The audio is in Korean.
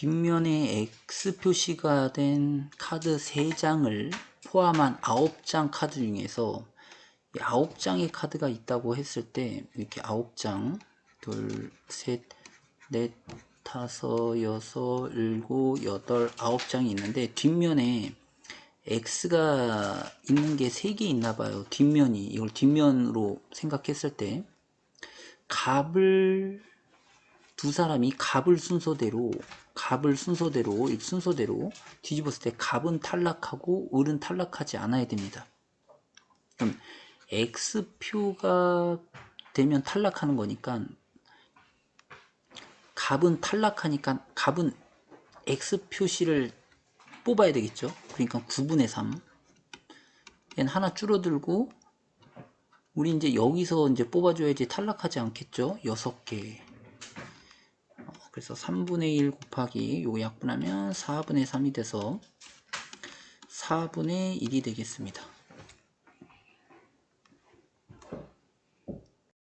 뒷면에 X 표시가 된 카드 3장을 포함한 9장 카드 중에서 9장의 카드가 있다고 했을 때 이렇게 9장 둘, 셋, 넷, 다섯, 여섯, 일곱, 여덟, 아홉 장이 있는데 뒷면에 X가 있는 게 3개 있나 봐요. 뒷면이 이걸 뒷면으로 생각했을 때 갑을 두 사람이 갑을 순서대로 갑을 순서대로 이 순서대로 뒤집었을 때 갑은 탈락하고 을은 탈락하지 않아야 됩니다. 그럼 X표가 되면 탈락하는 거니까 갑은 탈락하니까 갑은 X 표시를 뽑아야 되겠죠. 그러니까 9분의 3. 얘는 하나 줄어들고 우리 이제 여기서 이제 뽑아줘야지 탈락하지 않겠죠. 6개. 어, 그래서 3분의 1 곱하기 요거 약분하면 4분의 3이 돼서 4분의 1이 되겠습니다.